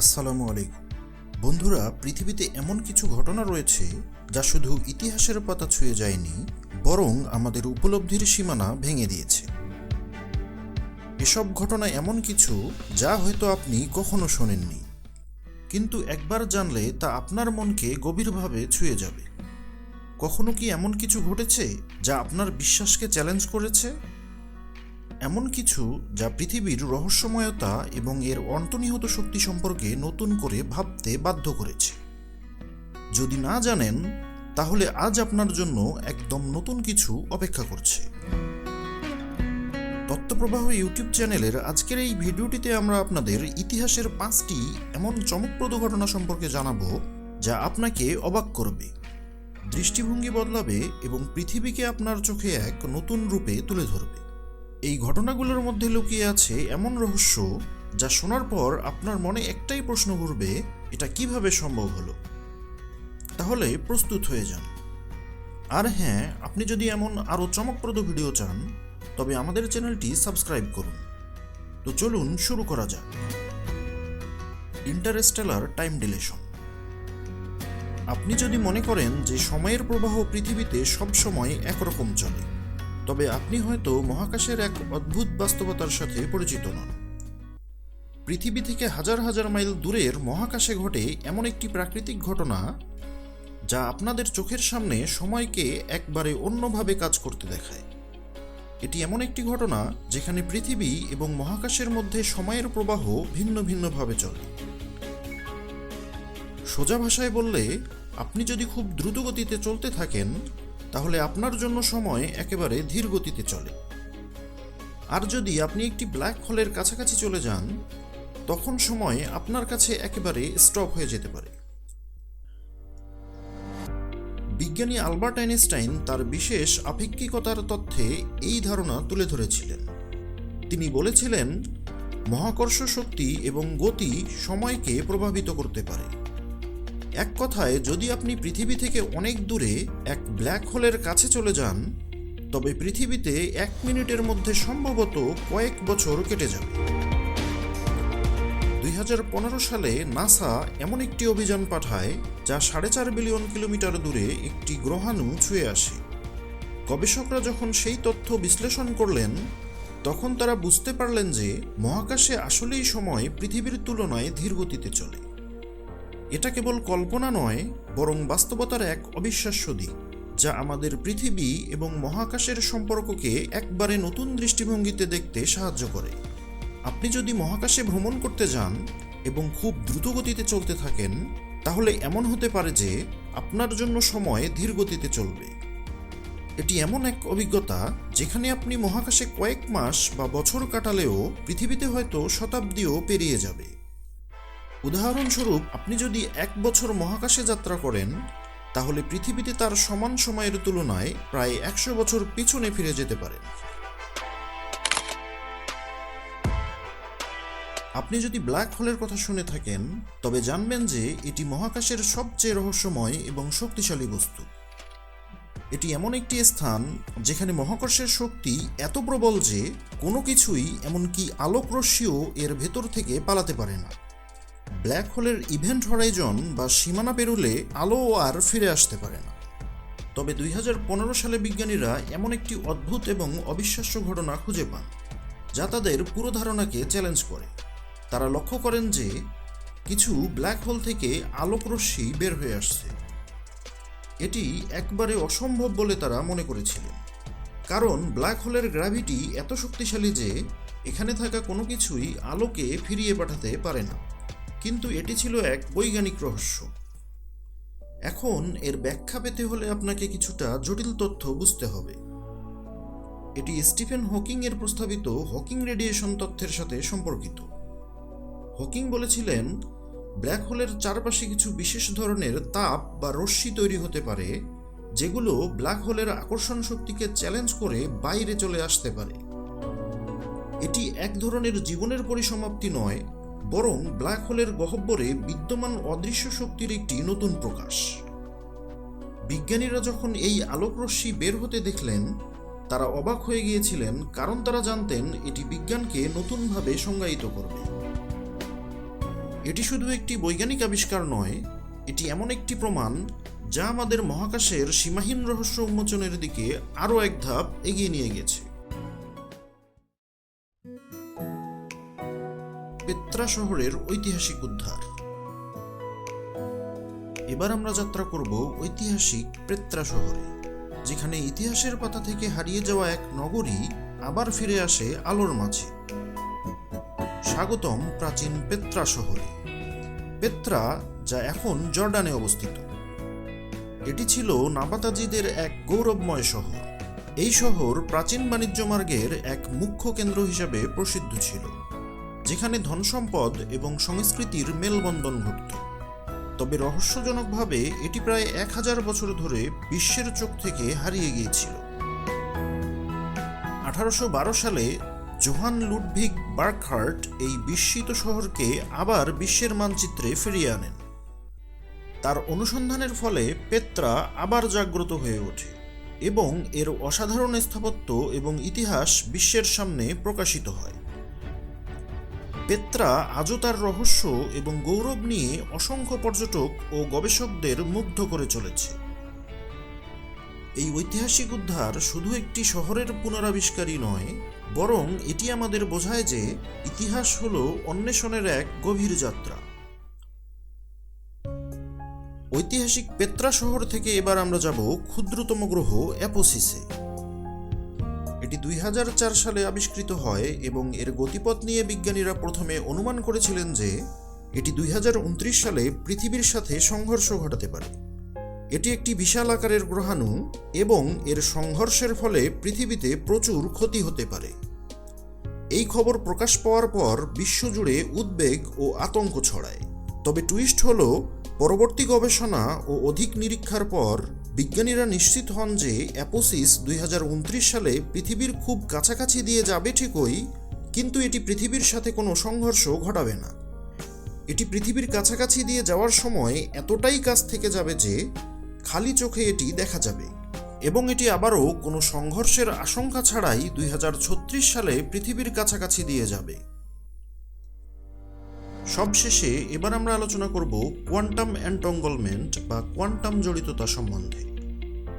আসসালামু আলাইকুম। বন্ধুরা, পৃথিবীতে এমন কিছু ঘটনা রয়েছে যা শুধু ইতিহাসের পাতা ছুঁয়ে যায়নি, বরং আমাদের উপলব্ধির সীমানা ভেঙে দিয়েছে। এসব ঘটনা এমন কিছু যা হয়তো আপনি কখনো শোনেননি, কিন্তু একবার জানলে তা আপনার মনকে গভীরভাবে ছুঁয়ে যাবে। কখনো কি এমন কিছু ঘটেছে যা আপনার বিশ্বাসকে চ্যালেঞ্জ করেছে? এমন কিছু যা পৃথিবীর রহস্যময়তা এবং এর অন্তর্নিহিত শক্তি সম্পর্কে নতুন করে ভাবতে বাধ্য করেছে। যদি না জানেন, তাহলে আজ আপনার জন্য একদম নতুন কিছু অপেক্ষা করছে। তত্ত্বপ্রবাহ ইউটিউব চ্যানেলের আজকের এই ভিডিওটিতে আমরা আপনাদের ইতিহাসের পাঁচটি এমন চমকপ্রদ ঘটনা সম্পর্কে জানাব যা আপনাকে অবাক করবে, দৃষ্টিভঙ্গি বদলাবে এবং পৃথিবীকে আপনার চোখে এক নতুন রূপে তুলে ধরবে। এই ঘটনাগুলোর মধ্যে লুকিয়ে আছে এমন রহস্য যা শোনার পর আপনার মনে একটাই প্রশ্ন ঘুরবে, এটা কীভাবে সম্ভব হলো? তাহলে প্রস্তুত হয়ে যান। আর হ্যাঁ আপনি যদি এমন আরও চমকপ্রদ ভিডিও চান, তবে আমাদের চ্যানেলটি সাবস্ক্রাইব করুন। তো চলুন শুরু করা যাক। Interstellar time dilation. আপনি যদি মনে করেন যে সময়ের প্রবাহ পৃথিবীতে সবসময় একরকম চলে তবে আপনি হয়তো মহাকাশের এক অদ্ভুত বাস্তবতার সাথে পরিচিত নন। পৃথিবী থেকে হাজার হাজার মাইল দূরের মহাকাশে ঘটে এমন একটি প্রাকৃতিক ঘটনা যা আপনাদের চোখের সামনে সময়কে একবারে অন্যভাবে কাজ করতে দেখায়। এটি এমন একটি ঘটনা যেখানে পৃথিবী এবং মহাকাশের মধ্যে সময়ের প্রবাহ ভিন্ন ভিন্নভাবে চলে। সোজা ভাষায় বললে, আপনি যদি খুব দ্রুত গতিতে চলতে থাকেন তাহলে আপনার জন্য সময় একেবারে ধীর গতিতে চলে। আর যদি আপনি একটি ব্ল্যাক হোলের কাছাকাছি চলে যান, তখন সময় আপনার কাছে একেবারে স্টপ হয়ে যেতে পারে। বিজ্ঞানী আলবার্ট আইনস্টাইন তার বিশেষ আপেক্ষিকতার তথ্যে এই ধারণা তুলে ধরেছিলেন। তিনি বলেছিলেন, মহাকর্ষ শক্তি এবং গতি সময়কে প্রভাবিত করতে পারে। এক কথায়, যদি আপনি পৃথিবী থেকে অনেক দূরে এক ব্ল্যাক হোলের কাছে চলে যান, তবে পৃথিবীতে এক মিনিটের মধ্যে সম্ভবত কয়েক বছর কেটে যাবে। দুই হাজার পনেরো সালে নাসা এমন একটি অভিযান পাঠায়, যা সাড়ে চার বিলিয়ন কিলোমিটার দূরে একটি গ্রহাণু ছুঁয়ে আসে। গবেষকরা যখন সেই তথ্য বিশ্লেষণ করলেন, তখন তারা বুঝতে পারলেন যে মহাকাশে আসলেই সময় পৃথিবীর তুলনায় ধীরগতিতে চলে। এটা কেবল কল্পনা নয়, বরং বাস্তবতার এক অবিশ্বাস্য দিক, যা আমাদের পৃথিবী এবং মহাকাশের সম্পর্ককে একবারে নতুন দৃষ্টিভঙ্গিতে দেখতে সাহায্য করে। আপনি যদি মহাকাশে ভ্রমণ করতে যান এবং খুব দ্রুত গতিতে চলতে থাকেন, তাহলে এমন হতে পারে যে আপনার জন্য সময় ধীর গতিতে চলবে। এটি এমন এক অভিজ্ঞতা যেখানে আপনি মহাকাশে কয়েক মাস বা বছর কাটালেও পৃথিবীতে হয়তো শতাব্দীও পেরিয়ে যাবে। উদাহরণস্বরূপ, আপনি যদি এক বছর মহাকাশে যাত্রা করেন, তাহলে পৃথিবীতে তার সমান সময়ের তুলনায় প্রায় একশো বছর পিছনে ফিরে যেতে পারেন। আপনি যদি ব্ল্যাক হোলের কথা শুনে থাকেন, তবে জানবেন যে এটি মহাকাশের সবচেয়ে রহস্যময় এবং শক্তিশালী বস্তু। এটি এমন একটি স্থান যেখানে মহাকর্ষের শক্তি এত প্রবল যে কোনো কিছুই এমনকি আলোক রশ্মিও এর ভেতর থেকে পালাতে পারে না। ব্ল্যাক হোলের ইভেন্ট হরাইজন বা সীমানা পেরুলে আলো আর ফিরে আসতে পারে না। তবে দুই হাজার পনেরো সালে বিজ্ঞানীরা এমন একটি অদ্ভুত এবং অবিশ্বাস্য ঘটনা খুঁজে পান, যা তাদের পুরো ধারণাকে চ্যালেঞ্জ করে। তারা লক্ষ্য করেন যে কিছু ব্ল্যাক হোল থেকে আলোক রশ্মি বের হয়ে আসছে। এটি একবারে অসম্ভব বলে তারা মনে করেছিলেন। কারণ ব্ল্যাক হোলের গ্র্যাভিটি এত শক্তিশালী যে এখানে থাকা কোনো কিছুই আলোকে ফিরিয়ে পাঠাতে পারে না। কিন্তু এটি ছিল এক বৈজ্ঞানিক রহস্য। এখন এর ব্যাখ্যা পেতে হলে আপনাকে কিছুটা জটিল তথ্য বুঝতে হবে। এটি স্টিফেন হকিং এর প্রস্তাবিত হকিং রেডিয়েশন তথ্যের সাথে সম্পর্কিত। হকিং বলেছিলেন, ব্ল্যাক হোলের চারপাশে কিছু বিশেষ ধরনের তাপ বা রশ্মি তৈরি হতে পারে, যেগুলো ব্ল্যাক হোলের আকর্ষণ শক্তিকে চ্যালেঞ্জ করে বাইরে চলে আসতে পারে। এটি এক ধরনের জীবনের পরিসমাপ্তি নয় বরং ব্ল্যাক হোলের গহ্বরে বিদ্যমান অদৃশ্য শক্তির একটি নতুন প্রকাশ। বিজ্ঞানীরা যখন এই আলোকরশ্মি বের হতে দেখলেন, তারা অবাক হয়ে গিয়েছিলেন, কারণ তারা জানতেন এটি বিজ্ঞানকে নতুনভাবে সংজ্ঞায়িত করবে। এটি শুধু একটি বৈজ্ঞানিক আবিষ্কার নয়, এটি এমন একটি প্রমাণ যা আমাদের মহাকাশের সীমাহীন রহস্য উন্মোচনের দিকে আরও এক ধাপ এগিয়ে নিয়ে গেছে। পেত্রা শহরের ঐতিহাসিক উদ্ধার। এবার আমরা যাত্রা করব ঐতিহাসিক প্রেত্রা শহরে, যেখানে ইতিহাসের পাতা থেকে হারিয়ে যাওয়া এক নগরী আবার ফিরে আসে আলোর মাঝে। স্বাগতম প্রাচীন পেত্রা শহরে। পেত্রা যা এখন জর্ডানে অবস্থিত। এটি ছিল নাবাতাজিদের এক গৌরবময় শহর। এই শহর প্রাচীন বাণিজ্য মার্গের এক মুখ্য কেন্দ্র হিসাবে প্রসিদ্ধ ছিল। যেখানে ধনসম্পদ এবং সংস্কৃতির মেলবন্ধন ঘটত। তবে রহস্যজনকভাবে এটি প্রায় এক হাজার বছর ধরে বিশ্বের চোখ থেকে হারিয়ে গিয়েছিল। আঠারোশো বারো সালে জোহান লুডভিগ বার্কহার্ট এই বিস্মিত শহরকে আবার বিশ্বের মানচিত্রে ফিরিয়ে আনেন। তার অনুসন্ধানের ফলে পেত্রা আবার জাগ্রত হয়ে ওঠে এবং এর অসাধারণ স্থাপত্য এবং ইতিহাস বিশ্বের সামনে প্রকাশিত হয়। পেত্রা আজও তার রহস্য এবং গৌরব নিয়ে অসংখ্য পর্যটক ও গবেষকদের মুগ্ধ করে চলেছে। এই ঐতিহাসিক উদ্ধার শুধু একটি শহরের পুনরাবিষ্কারই নয়, বরং এটি আমাদের বোঝায় যে ইতিহাস হল অন্বেষণের এক গভীর যাত্রা। ঐতিহাসিক পেত্রা শহর থেকে এবার আমরা যাব ক্ষুদ্রতম গ্রহ অ্যাপোসিসে। এটি দুই হাজার চার সালে আবিষ্কৃত হয় এবং এর গতিপথ নিয়ে বিজ্ঞানীরা প্রথমে অনুমান করেছিলেন যে এটি দুই হাজার উনত্রিশ সালে পৃথিবীর সাথে সংঘর্ষ ঘটাতে পারে। এটি একটি বিশাল আকারের গ্রহাণু এবং এর সংঘর্ষের ফলে পৃথিবীতে প্রচুর ক্ষতি হতে পারে। এই খবর প্রকাশ পাওয়ার পর বিশ্বজুড়ে উদ্বেগ ও আতঙ্ক ছড়ায়। তবে টুইস্ট হল, পরবর্তী গবেষণা ও অধিক নিরীক্ষার পর বিজ্ঞানীরা নিশ্চিত হন যে অ্যাপোসিস দুই হাজার উনত্রিশ সালে পৃথিবীর খুব কাছাকাছি দিয়ে যাবে ঠিকই, কিন্তু এটি পৃথিবীর সাথে কোনো সংঘর্ষ ঘটাবে না। এটি পৃথিবীর কাছাকাছি দিয়ে যাওয়ার সময় এতটাই কাছ থেকে যাবে যে খালি চোখে এটি দেখা যাবে। এবং এটি আবারও কোনো সংঘর্ষের আশঙ্কা ছাড়াই দুই হাজার ছত্রিশ সালে পৃথিবীর কাছাকাছি দিয়ে যাবে। সবশেষে এবার আমরা আলোচনা করব কোয়ান্টাম অ্যান্টঙ্গলমেন্ট বা কোয়ান্টাম জড়িততা সম্বন্ধে।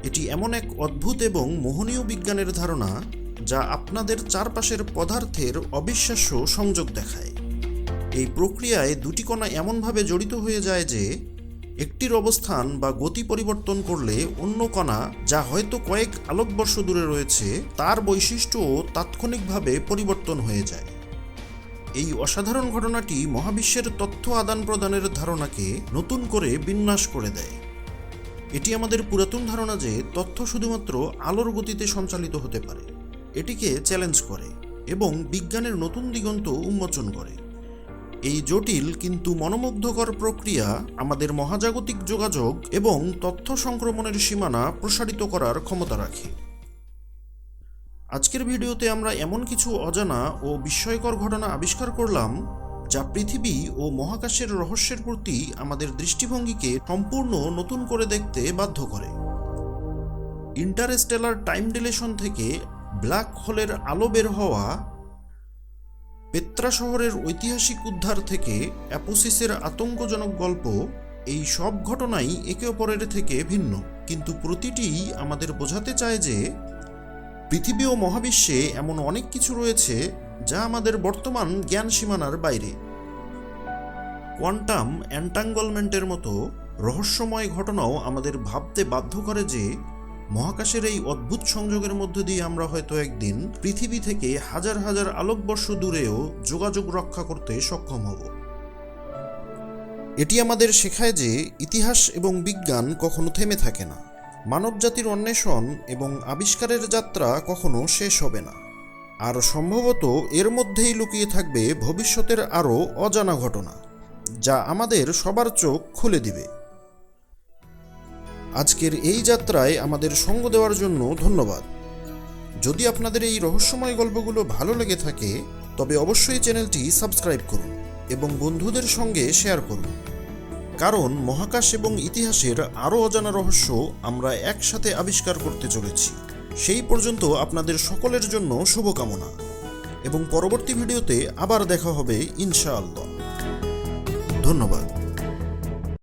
এটি এমন এক অদ্ভুত এবং মোহনীয় বিজ্ঞানের ধারণা যা আপনাদের চারপাশের পদার্থের অবিশ্বাস্য সংযোগ দেখায়। এই প্রক্রিয়ায় দুটি কণা এমনভাবে জড়িত হয়ে যায় যে, একটির অবস্থান বা গতি পরিবর্তন করলে অন্য কণা, যা হয়তো কয়েক আলোকবর্ষ দূরে রয়েছে, তার বৈশিষ্ট্যও তাৎক্ষণিকভাবে পরিবর্তন হয়ে যায়। এই অসাধারণ ঘটনাটি মহাবিশ্বের তথ্য আদান প্রদানের ধারণাকে নতুন করে বিন্যাস করে দেয়। এটি আমাদের পুরাতন ধারণা যে তথ্য শুধুমাত্র আলোর গতিতে সঞ্চালিত হতে পারে। এটিকে চ্যালেঞ্জ করে এবং বিজ্ঞানের নতুন দিগন্ত উন্মোচন করে। এই জটিল কিন্তু মনোমুগ্ধকর প্রক্রিয়া আমাদের মহাজাগতিক যোগাযোগ এবং তথ্য সংক্রমণের সীমানা প্রসারিত করার ক্ষমতা রাখে। আজকের ভিডিওতে আমরা এমন কিছু অজানা ও বিস্ময়কর ঘটনা আবিষ্কার করলাম, যা পৃথিবী ও মহাকাশের রহস্যের প্রতি আমাদের দৃষ্টিভঙ্গিকে সম্পূর্ণ নতুন করে দেখতে বাধ্য করে। ইন্টারস্টেলার টাইম ডিলেশন থেকে ব্ল্যাক হোলের আলো বের হওয়া, পেত্রা শহরের ঐতিহাসিক উদ্ধার থেকে অ্যাপোসিসের আতঙ্কজনক গল্প, এই সব ঘটনাই একে অপরের থেকে ভিন্ন। কিন্তু প্রতিটিই আমাদের বোঝাতে চায় যে পৃথিবী ও মহাবিশ্বে এমন অনেক কিছু রয়েছে যা আমাদের বর্তমান জ্ঞান সীমানার বাইরে। কোয়ান্টাম অ্যান্টাঙ্গলমেন্টের মতো রহস্যময় ঘটনাও আমাদের ভাবতে বাধ্য করে যে, মহাকাশের এই অদ্ভুত সংযোগের মধ্য দিয়ে আমরা হয়তো একদিন পৃথিবী থেকে হাজার হাজার আলোকবর্ষ দূরেও যোগাযোগ রক্ষা করতে সক্ষম হব। এটি আমাদের শেখায় যে, ইতিহাস এবং বিজ্ঞান কখনো থেমে থাকে না। মানবজাতির অন্বেষণ এবং আবিষ্কারের যাত্রা কখনো শেষ হবে না। আর সম্ভবত এর মধ্যেই লুকিয়ে থাকবে ভবিষ্যতের আরও অজানা ঘটনা, যা আমাদের সবার চোখ খুলে দিবে। আজকের এই যাত্রায় আমাদের সঙ্গ দেওয়ার জন্য ধন্যবাদ। যদি আপনাদের এই রহস্যময় গল্পগুলো ভালো লেগে থাকে, তবে অবশ্যই চ্যানেলটি সাবস্ক্রাইব করুন এবং বন্ধুদের সঙ্গে শেয়ার করুন। কারণ মহাকাশ এবং ইতিহাসের আরও অজানা রহস্য আমরা একসাথে আবিষ্কার করতে চলেছি। সেই পর্যন্ত আপনাদের সকলের জন্য শুভকামনা। এবং পরবর্তী ভিডিওতে আবার দেখা হবে, ইনশাআল্লাহ। ধন্যবাদ।